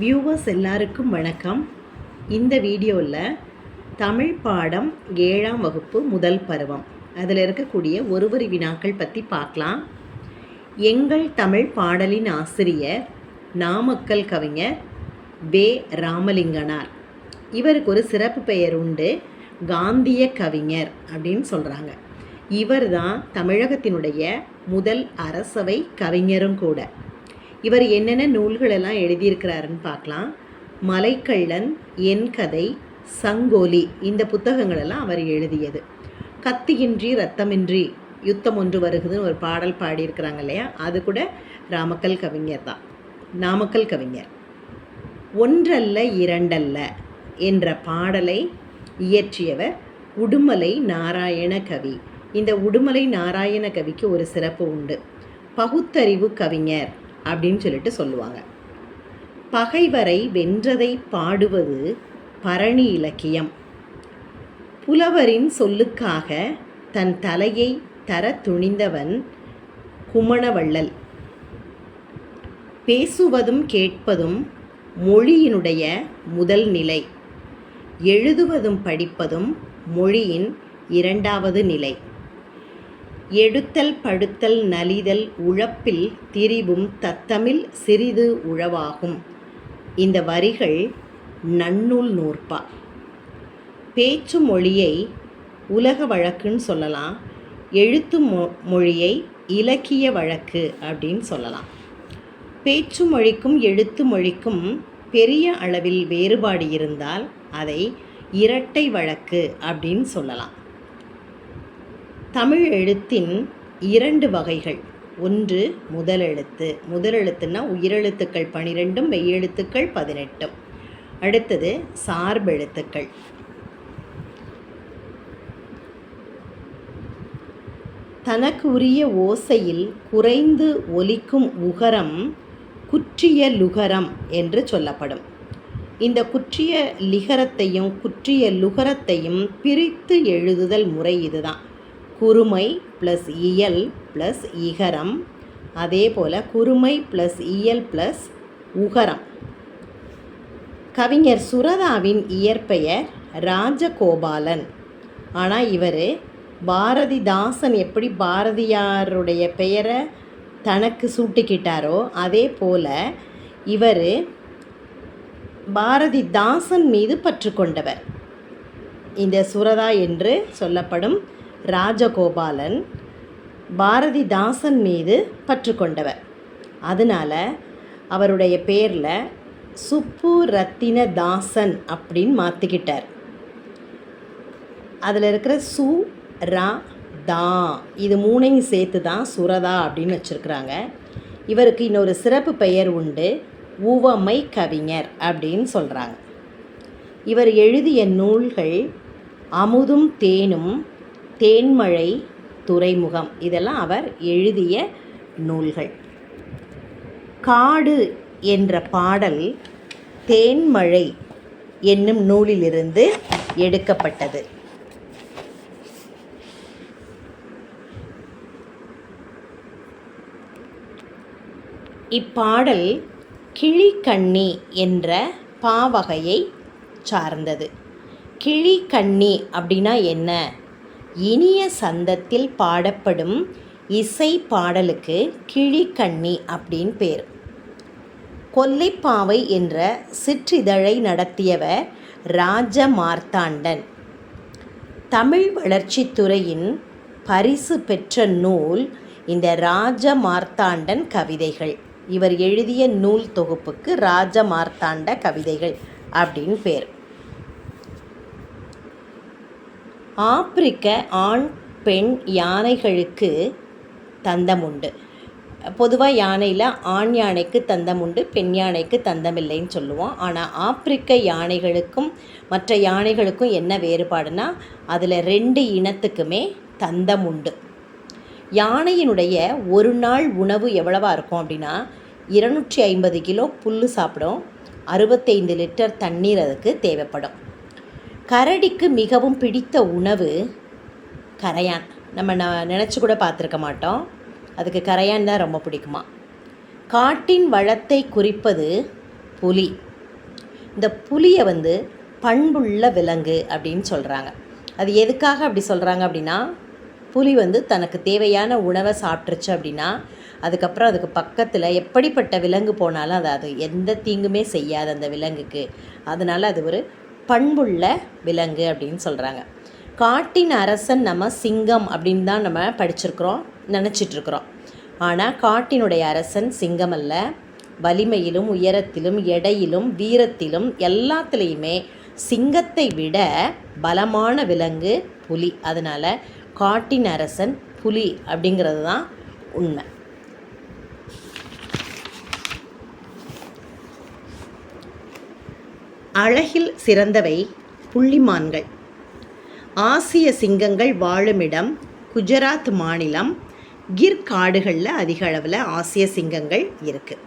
Viewers எல்லாருக்கும் வணக்கம். இந்த வீடியோவில் தமிழ் பாடம் ஏழாம் வகுப்பு முதல் பருவம். அதில் இருக்கக்கூடிய ஒருவரி வினாக்கள் பற்றி பார்க்கலாம். எங்கள் தமிழ் பாடலின் ஆசிரியர் நாமக்கல் கவிஞர் வே. ராமலிங்கனார். இவருக்கு ஒரு சிறப்பு பெயர் உண்டு. காந்திய கவிஞர் அப்படின்னு சொல்கிறாங்க இவர் தான் தமிழகத்தினுடைய முதல் அரசவை கவிஞரும் கூட. இவர் என்னென்ன நூல்களெல்லாம் எழுதியிருக்கிறாருன்னு பார்க்கலாம். மலைக்கள்ளன் என் கதை சங்கோலி இந்த புத்தகங்களெல்லாம் அவர் எழுதியது. கத்தியின்றி ரத்தமின்றி யுத்தம் ஒன்று வருகுதுன்னு ஒரு பாடல் பாடியிருக்கிறாங்க இல்லையா? அது கூட ராமக்கல் கவிஞர் தான். நாமக்கல் கவிஞர். ஒன்றல்ல இரண்டல்ல என்ற பாடலை இயற்றியவர் உடுமலை நாராயண கவி. இந்த உடுமலை நாராயண கவிக்கு ஒரு சிறப்பு உண்டு. பகுத்தறிவு கவிஞர் அப்படின்னு சொல்லிட்டு சொல்லுவாங்க. பகைவரை வென்றதை பாடுவது பரணி இலக்கியம். புலவரின் சொல்லுக்காக தன் தலையை தர துணிந்தவன் குமணவள்ளல். பேசுவதும் கேட்பதும் மொழியினுடைய முதல் நிலை. எழுதுவதும் படிப்பதும் மொழியின் இரண்டாவது நிலை. எடுத்தல் படுத்தல் நலிதல் உழப்பில் திரிவும் தத்தமிழ் சிறிது உழவாகும். இந்த வரிகள் நன்னூல் நூற்பா. பேச்சு மொழியை உலக வழக்குன்னு சொல்லலாம். எழுத்து மொ மொழியை இலக்கிய வழக்கு அப்படின்னு சொல்லலாம். பேச்சு மொழிக்கும் எழுத்து மொழிக்கும் பெரிய அளவில் வேறுபாடு இருந்தால் அதை இரட்டை வழக்கு அப்படின்னு சொல்லலாம். தமிழ் எழுத்தின் இரண்டு வகைகள். ஒன்று முதலெழுத்து முதலெழுத்துன்னா உயிரெழுத்துக்கள் பனிரெண்டும் மெய்யெழுத்துக்கள் பதினெட்டும். அடுத்தது சார்பெழுத்துக்கள் தனக்கு உரிய ஓசையில் குறைந்து ஒலிக்கும் உகரம் குற்றிய லுகரம் என்று சொல்லப்படும். இந்த குற்றிய லிகரத்தையும் குற்றிய லுகரத்தையும் பிரித்து எழுதுதல் முறை இதுதான். குறுமை ப்ளஸ் இயல் ப்ளஸ் இகரம். அதே போல் குறுமை ப்ளஸ் இயல் ப்ளஸ் உகரம். கவிஞர் சுரதாவின் இயற்பெயர் ராஜகோபாலன். ஆனால் இவர் பாரதிதாசன் எப்படி பாரதியாருடைய பெயரை தனக்கு சூட்டிக்கிட்டாரோ அதே போல் இவர் பாரதிதாசன் மீது பற்று கொண்டவர் இந்த சுரதா என்று சொல்லப்படும் ராஜகோபாலன் பாரதிதாசன் மீது பற்று கொண்டவர் அதனால் அவருடைய பேரில் சுப்பு ரத்தின தாசன் அப்படின்னு மாற்றிக்கிட்டார் அதில் இருக்கிற சு ரா தா இது மூணையும் சேர்த்து தான் சுரதா அப்படின்னு வச்சுருக்குறாங்க. இவருக்கு இன்னொரு சிறப்பு பெயர் உண்டு உவமை கவிஞர் அப்படின்னு சொல்கிறாங்க இவர் எழுதிய நூல்கள் அமுதும் தேனும் தேன்மழை துறைமுகம். இதெல்லாம் அவர் எழுதிய நூல்கள். காடு என்ற பாடல் தேன்மழை என்னும் நூலிலிருந்து எடுக்கப்பட்டது. இப்பாடல் கிளிக்கண்ணி என்ற பாவகையை சார்ந்தது. கிளிக்கண்ணி அப்படின்னா என்ன? இனிய சந்தத்தில் பாடப்படும் இசை பாடலுக்கு கிழிக்கண்ணி அப்படின்னு பேர். கொல்லைப்பாவை என்ற சிற்றிதழை நடத்தியவர் ராஜ மார்த்தாண்டன் தமிழ் வளர்ச்சித்துறையின் பரிசு பெற்ற நூல் இந்த ராஜ மார்த்தாண்டன் கவிதைகள். இவர் எழுதிய நூல் தொகுப்புக்கு ராஜ மார்த்தாண்ட கவிதைகள் அப்படின்னு பேர். ஆப்பிரிக்க ஆண் பெண் யானைகளுக்கு தந்தம் உண்டு பொதுவாக யானையில் ஆண் யானைக்கு தந்தம் உண்டு பெண் யானைக்கு தந்தம் இல்லைன்னு சொல்லுவோம். ஆனால் ஆப்பிரிக்க யானைகளுக்கும் மற்ற யானைகளுக்கும் என்ன வேறுபாடுனா அதில் ரெண்டு இனத்துக்குமே தந்தம் உண்டு யானையினுடைய ஒரு நாள் உணவு எவ்வளவா இருக்கும் அப்படின்னா இருநூற்றி ஐம்பது கிலோ புல் சாப்பிடும் அறுபத்தைந்து லிட்டர் தண்ணீர் அதுக்கு தேவைப்படும். கரடிக்கு மிகவும் பிடித்த உணவு கரையான். நம்ம ந நினச்சி கூட பார்த்துருக்க மாட்டோம். அதுக்கு கரையான் தான் ரொம்ப பிடிக்குமா. காட்டின் வளத்தை குறிப்பது புலி. இந்த புலியை வந்து பண்புள்ள விலங்கு அப்படின்னு சொல்கிறாங்க அது எதுக்காக அப்படி சொல்கிறாங்க அப்படின்னா புலி வந்து தனக்கு தேவையான உணவை சாப்பிட்ருச்சு அப்படின்னா அதுக்கப்புறம் அதுக்கு பக்கத்தில் எப்படிப்பட்ட விலங்கு போனாலும் அது அது எந்த தீங்குமே செய்யாது அந்த விலங்குக்கு. அதனால் அது ஒரு பண்புள்ள விலங்கு அப்படின்னு சொல்கிறாங்க காட்டின் அரசன் நம்ம சிங்கம் அப்படின்னு தான் நம்ம படிச்சிருக்கிறோம் நினச்சிட்ருக்குறோம் ஆனால் காட்டினுடைய அரசன் சிங்கம் அல்ல. வலிமையிலும் உயரத்திலும் எடையிலும் வீரத்திலும் எல்லாத்துலேயுமே சிங்கத்தை விட பலமான விலங்கு புலி. அதனால் காட்டின் அரசன் புலி அப்படிங்கிறது தான் உண்மை. அழகில் சிறந்தவை புள்ளிமான்கள். ஆசிய சிங்கங்கள் வாழுமிடம் குஜராத் மாநிலம் கிர் காடுகளில் அதிக அளவில் ஆசிய சிங்கங்கள் இருக்குது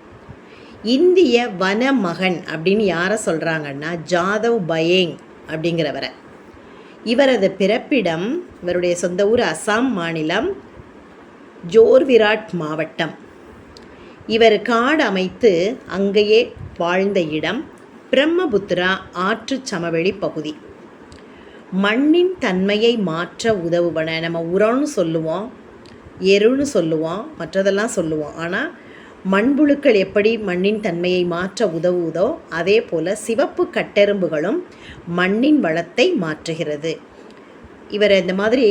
இந்திய வன மகன் அப்படின்னு யாரை சொல்கிறாங்கன்னா ஜாதவ் பயேங் அப்படிங்கிறவரை. இவரது பிறப்பிடம் இவருடைய சொந்த ஊர் அசாம் மாநிலம் ஜோர்விராட் மாவட்டம். இவர் காடு அமைத்து அங்கேயே வாழ்ந்த இடம் பிரம்மபுத்திரா ஆற்று சமவெளி பகுதி. மண்ணின் தன்மையை மாற்ற உதவுவன நம்ம உரம்னு சொல்லுவோம் எருன்னு சொல்லுவோம் மற்றதெல்லாம் சொல்லுவோம். ஆனால் மண்புழுக்கள் எப்படி மண்ணின் தன்மையை மாற்ற உதவுவதோ அதே போல் சிவப்பு கட்டெரும்புகளும் மண்ணின் வளத்தை மாற்றுகிறது. இவர் இந்த மாதிரி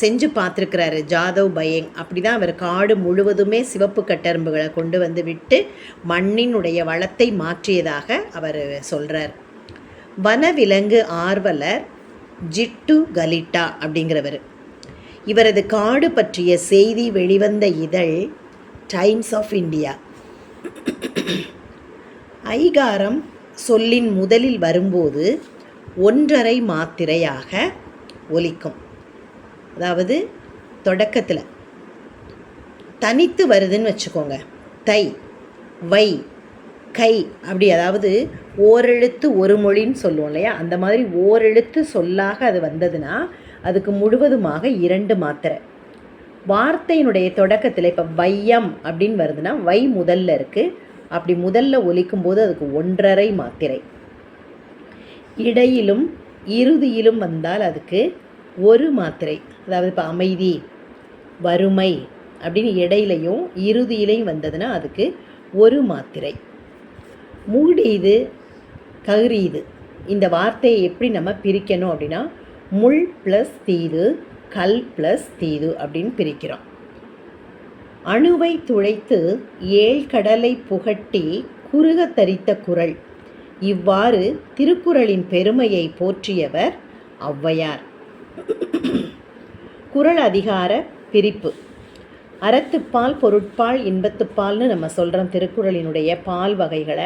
செஞ்சு பார்த்துருக்கிறாரு. ஜாதவ் பயங். அப்படி தான் அவர் காடு முழுவதுமே சிவப்பு கட்டரம்புகளை கொண்டு வந்து விட்டு மண்ணினுடைய வளத்தை மாற்றியதாக அவர் சொல்கிறார் வனவிலங்கு ஆர்வலர் ஜிட்டு கலிட்டா அப்படிங்கிறவர். இவரது காடு பற்றிய செய்தி வெளிவந்த இதழ் டைம்ஸ் ஆஃப் இந்தியா. ஐகாரம் சொல்லின் முதலில் வரும்போது ஒன்றரை மாத்திரையாக ஒலிக்கும். அதாவது தொடக்கத்தில். தனித்து வருதுன்னு வச்சுக்கோங்க. தை வை கை அப்படி அதாவது ஓரெழுத்து ஒரு மொழின்னு சொல்லுவோம் இல்லையா? அந்த மாதிரி ஓரெழுத்து சொல்லாக அது வந்ததுன்னா அதுக்கு முழுவதுமாக இரண்டு மாத்திரை. வார்த்தையினுடைய தொடக்கத்தில் இப்போ வையம் அப்படின்னு வருதுன்னா வை முதல்ல இருக்குது அப்படி முதல்ல ஒலிக்கும் போது அதுக்கு ஒன்றரை மாத்திரை. இடையிலும் இறுதியிலும் வந்தால் அதுக்கு ஒரு மாத்திரை. அதாவது இப்போ அமைதி வறுமை அப்படின்னு இடையிலையும் இறுதியிலையும் வந்ததுன்னா அதுக்கு ஒரு மாத்திரை. மூடீது ககுரீது இந்த வார்த்தையை எப்படி நம்ம பிரிக்கணும் அப்படின்னா முள் ப்ளஸ் தீது கல் ப்ளஸ் தீது அப்படின்னு பிரிக்கிறோம். அணுவை துளைத்து ஏழ்கடலை புகட்டி குறுக தரித்த குரல். இவ்வாறு திருக்குறளின் பெருமையை போற்றியவர் ஔவையார். குரல் அதிகார பிரிப்பு. அறத்துப்பால் பொருட்பால் இன்பத்துப்பால்னு நம்ம சொல்கிறோம் திருக்குறளினுடைய பால் வகைகளை.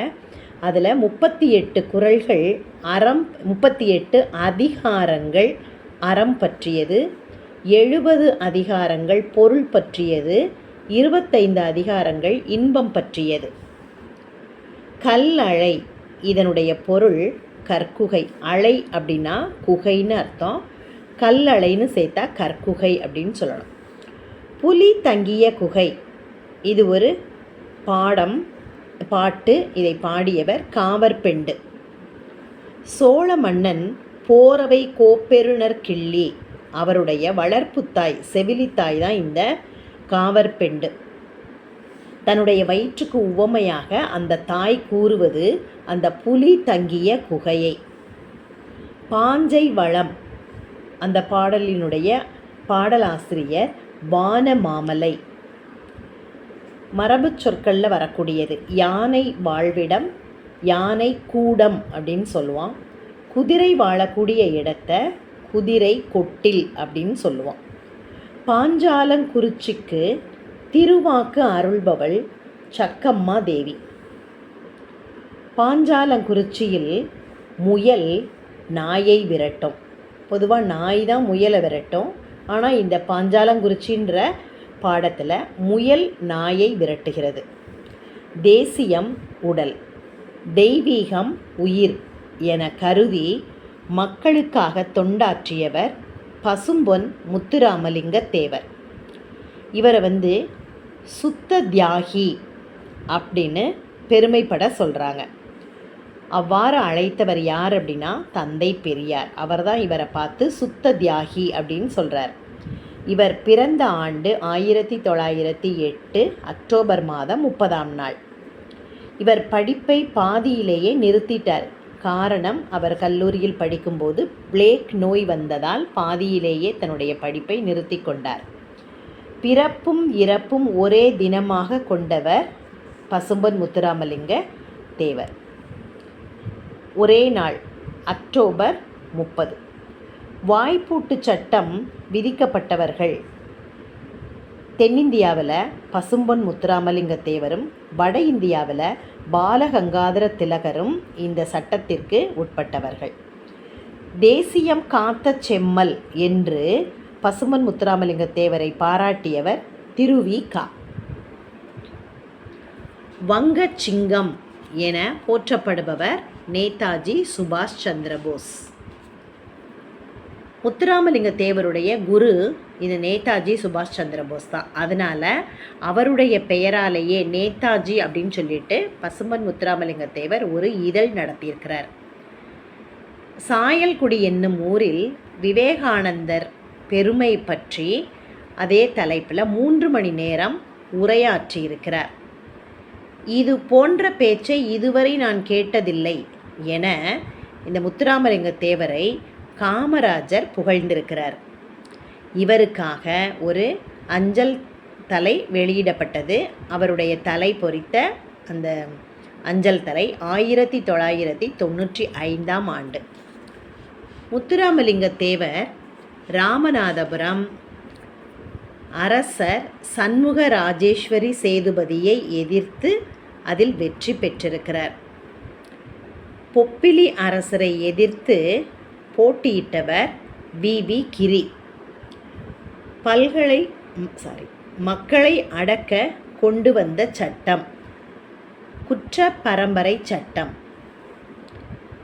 அதில் முப்பத்தி எட்டு குரல்கள் அறம் முப்பத்தி எட்டு அதிகாரங்கள் அறம் பற்றியது. எழுபது அதிகாரங்கள் பொருள் பற்றியது. இருபத்தைந்து அதிகாரங்கள் இன்பம் பற்றியது. கல்லழை இதனுடைய பொருள் கற்குகை அலை அப்படின்னா குகைன்னு அர்த்தம். கல்லலைன்னு சேர்த்தா கற்குகை அப்படின்னு சொல்லணும். புலி தங்கிய குகை இது ஒரு பாடம் பாட்டு இதை பாடியவர் காவற்பெண்டு சோழ மன்னன் போரவை கோப்பெருணர் கிள்ளி அவருடைய வளர்ப்புத்தாய் செவிலித்தாய் தான் இந்த காவற்பெண்டு தன்னுடைய வயிற்றுக்கு உவமையாக அந்த தாய் கூறுவது அந்த புலி தங்கிய குகையை. பாஞ்சை வளம். அந்த பாடலினுடைய பாடலாசிரியர் வான மாமலை மரபு சொற்களில் வரக்கூடியது யானை வாழ்விடம் யானை கூடம் அப்படின்னு சொல்லுவான். குதிரை வாழக்கூடிய இடத்த குதிரை கொட்டில் அப்படின்னு சொல்லுவான். பாஞ்சாலங்குறிச்சிக்கு திருவாக்கு அருள்பவள் சக்கம்மா தேவி. பாஞ்சாலங்குறிச்சியில் முயல் நாயை விரட்டும். பொதுவாக நாய் தான் முயலை விரட்டும். ஆனால் இந்த பாஞ்சாலங்குறிச்சின்ற பாடத்தில் முயல் நாயை விரட்டுகிறது. தேசியம் உடல் தெய்வீகம் உயிர் என கருதி மக்களுக்காக தொண்டாற்றியவர் பசும்பொன் முத்துராமலிங்க தேவர் இவரை வந்து சுத்த தியாகி அப்படின்னு பெருமைப்பட சொல்கிறாங்க அவ்வாறு அழைத்தவர் யார் அப்படின்னா தந்தை பெரியார். அவர்தான் இவரை பார்த்து சுத்த தியாகி அப்படின்னு சொல்கிறார் இவர் பிறந்த ஆண்டு ஆயிரத்தி தொள்ளாயிரத்தி எட்டு அக்டோபர் மாதம் முப்பதாம் நாள். இவர் படிப்பை பாதியிலேயே நிறுத்திட்டார். காரணம் அவர் கல்லூரியில் படிக்கும்போது பிளேக் நோய் வந்ததால் பாதியிலேயே தன்னுடைய படிப்பை நிறுத்தி கொண்டார். பிறப்பும் இறப்பும் ஒரே தினமாக கொண்டவர் பசும்பன் முத்துராமலிங்க தேவர். ஒரே நாள் அக்டோபர் முப்பது. வாய்ப்பூட்டு சட்டம் விதிக்கப்பட்டவர்கள். தென்னிந்தியாவில் பசும்பொன் முத்துராமலிங்க தேவரும் வட இந்தியாவில் பாலகங்காதர திலகரும் இந்த சட்டத்திற்கு உட்பட்டவர்கள். தேசியம் காத்த செம்மல் என்று பசும்பொன் முத்துராமலிங்க தேவரை பாராட்டியவர் திருவி கா. வங்கச்சிங்கம் என போற்றப்படுபவர் நேதாஜி சுபாஷ் சந்திரபோஸ் முத்துராமலிங்க தேவருடைய குரு இது நேதாஜி சுபாஷ் சந்திரபோஸ் தான். அதனால் அவருடைய பெயராலேயே நேதாஜி அப்படின்னு சொல்லிட்டு பசும்பன் முத்துராமலிங்க தேவர் ஒரு இதழ் நடத்தியிருக்கிறார். சாயல்குடி என்னும் ஊரில் விவேகானந்தர் பெருமை பற்றி அதே தலைப்பில் மூன்று மணி நேரம் உரையாற்றியிருக்கிறார். இது போன்ற பேச்சை இதுவரை நான் கேட்டதில்லை. என இந்த முத்துராமலிங்க தேவரை காமராஜர் புகழ்ந்திருக்கிறார். இவருக்காக ஒரு அஞ்சல் தலை வெளியிடப்பட்டது. அவருடைய தலை பொறித்த அந்த அஞ்சல் தலை ஆயிரத்தி தொள்ளாயிரத்தி தொண்ணூற்றி ஐந்தாம் ஆண்டு. முத்துராமலிங்க தேவர் ராமநாதபுரம் அரசர் சண்முக ராஜேஸ்வரி சேதுபதியை எதிர்த்து அதில் வெற்றி பெற்றிருக்கிறார். பொப்பிலி அரசரை எதிர்த்து போட்டியிட்டவர் வி. வி. கிரி. பல்கலை சாரி மக்களை அடக்க கொண்டு வந்த சட்டம். குற்ற பரம்பரை சட்டம்.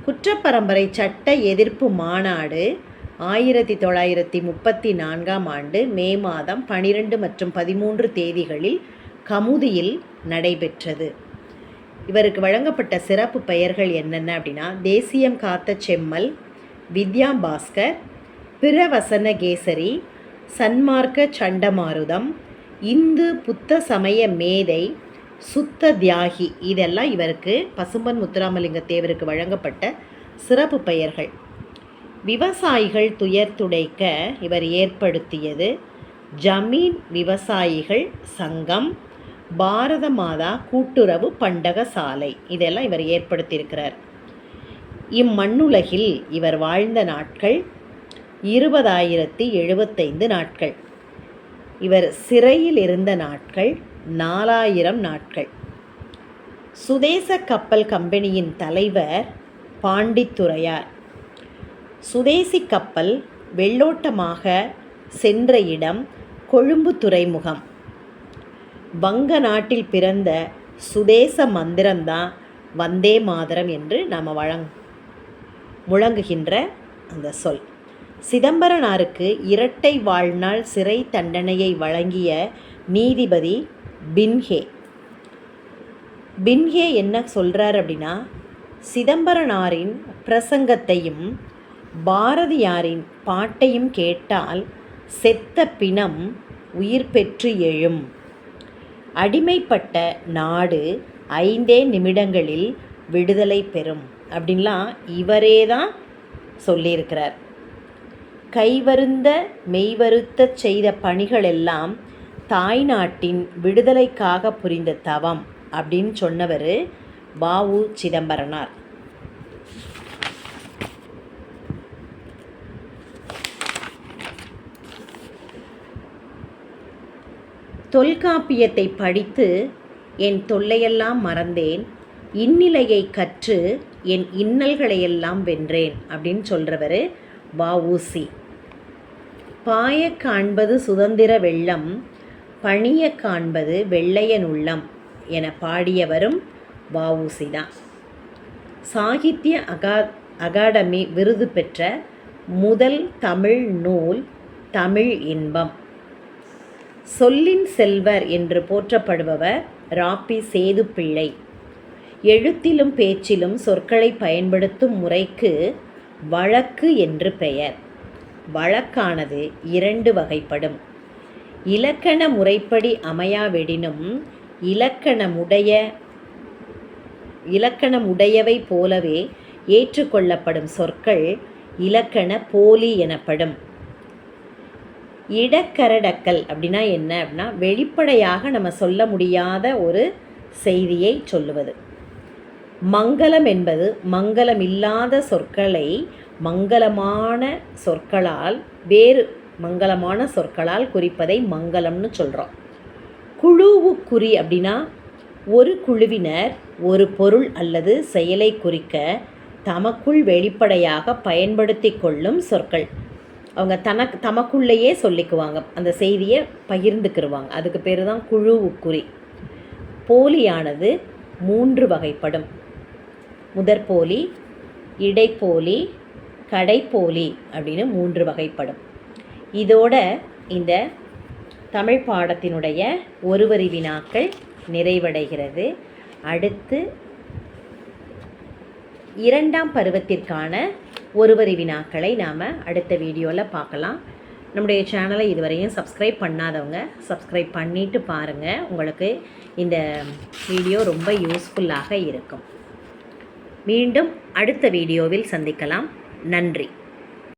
குற்றப்பரம்பரை சட்ட எதிர்ப்பு மாநாடு ஆயிரத்தி தொள்ளாயிரத்தி முப்பத்தி நான்காம் ஆண்டு மே மாதம் பனிரெண்டு மற்றும் பதிமூன்று தேதிகளில் கமுதியில் நடைபெற்றது. இவருக்கு வழங்கப்பட்ட சிறப்பு பெயர்கள் என்னென்ன அப்படின்னா தேசியம் காத்த செம்மல் வித்யா பாஸ்கர் பிரவசனகேசரி சன்மார்க்க சண்டமாருதம் இந்து புத்த சமய மேதை சுத்த தியாகி. இதெல்லாம் இவருக்கு பசும்பன் முத்துராமலிங்க தேவருக்கு வழங்கப்பட்ட சிறப்பு பெயர்கள். விவசாயிகள் துயர் துடைக்க இவர் ஏற்படுத்தியது ஜமீன் விவசாயிகள் சங்கம் பாரத மாதா கூட்டுறவு பண்டக சாலை. இதெல்லாம் இவர் ஏற்படுத்தியிருக்கிறார். இம்மண்ணுலகில் இவர் வாழ்ந்த நாட்கள் இருபதாயிரத்தி எழுபத்தைந்து நாட்கள். இவர் சிறையில் இருந்த நாட்கள் நாலாயிரம் நாட்கள். சுதேச கப்பல் கம்பெனியின் தலைவர் பாண்டித்துறையார். சுதேசி கப்பல் வெள்ளோட்டமாக சென்ற இடம் கொழும்பு துறைமுகம். வங்க நாட்டில் பிறந்த சுதேச மந்திரம்தான் வந்தே மாதரம் என்று நாம் வழங் முழங்குகின்ற அந்த சொல். சிதம்பரனாருக்கு இரட்டை வாழ்நாள் சிறை தண்டனையை வழங்கிய நீதிபதி பின்ஹே. பின்ஹே என்ன சொல்கிறார் அப்படின்னா சிதம்பரனாரின் பிரசங்கத்தையும் பாரதியாரின் பாட்டையும் கேட்டால் செத்த பிணம் உயிர் பெற்று எழும். அடிமைப்பட்ட நாடு ஐந்தே நிமிடங்களில் விடுதலை பெறும். அப்படின்லாம் இவரே தான் சொல்லியிருக்கிறார். கைவருந்த மெய்வருத்த செய்த பணிகளெல்லாம் தாய்நாட்டின் விடுதலைக்காக புரிந்த தவம் அப்படின்னு சொன்னவர் வாவு சிதம்பரனார். தொல்காப்பியத்தை படித்து என் தொல்லையெல்லாம் மறந்தேன். இந்நிலையை கற்று என் இன்னல்களையெல்லாம் வென்றேன் அப்படின்னு சொல்கிறவர் வஉசி. பாய காண்பது சுதந்திர வெள்ளம் பணிய காண்பது வெள்ளையன் உள்ளம் என பாடியவரும் வஉசி தான் சாகித்ய அகா அகாடமி விருது பெற்ற முதல் தமிழ் நூல் தமிழ் இன்பம். சொல்லின் செல்வர் என்று போற்றப்படுபவர் ராப்பி சேதுப்பிள்ளை. எழுத்திலும் பேச்சிலும் சொற்களை பயன்படுத்தும் முறைக்கு வழக்கு என்று பெயர். வழக்கானது இரண்டு வகைப்படும். இலக்கண முறைப்படி அமையாவிடினும் இலக்கணமுடைய இலக்கணமுடையவை போலவே ஏற்றுக்கொள்ளப்படும் சொற்கள் இலக்கண போலி எனப்படும். இடக்கரடக்கல் அப்படின்னா என்ன அப்படின்னா வெளிப்படையாக நம்ம சொல்ல முடியாத ஒரு செய்தியை சொல்லுவது. மங்களம் என்பது மங்களம் இல்லாத சொற்களை மங்களமான சொற்களால் வேறு மங்களமான சொற்களால் குறிப்பதை மங்களம்னு சொல்கிறோம் குழுவுக்குறி அப்படின்னா ஒரு குழுவினர் ஒரு பொருள் அல்லது செயலை குறிக்க தமக்குள் வெளிப்படையாக பயன்படுத்தி கொள்ளும் சொற்கள். அவங்க தனக்கு தமக்குள்ளேயே சொல்லிக்குவாங்க. அந்த செய்தியை பகிர்ந்துக்கிருவாங்க. அதுக்கு பேர் தான் குழுவுக்குறி போலியானது மூன்று வகைப்படும். முதற்போலி இடைப்போலி கடைப்போலி அப்படின்னு மூன்று வகைப்படும். இதோட இந்த தமிழ் பாடத்தினுடைய ஒருவரி வினாக்கள் நிறைவடைகிறது. அடுத்து இரண்டாம் பருவத்திற்கான ஒருவரி வினாக்களை நாம் அடுத்த வீடியோவில் பார்க்கலாம். நம்முடைய சேனலை இதுவரையும் சப்ஸ்கிரைப் பண்ணாதவங்க சப்ஸ்கிரைப் பண்ணிவிட்டு பாருங்கள் உங்களுக்கு இந்த வீடியோ ரொம்ப யூஸ்ஃபுல்லாக இருக்கும். மீண்டும் அடுத்த வீடியோவில் சந்திக்கலாம். நன்றி.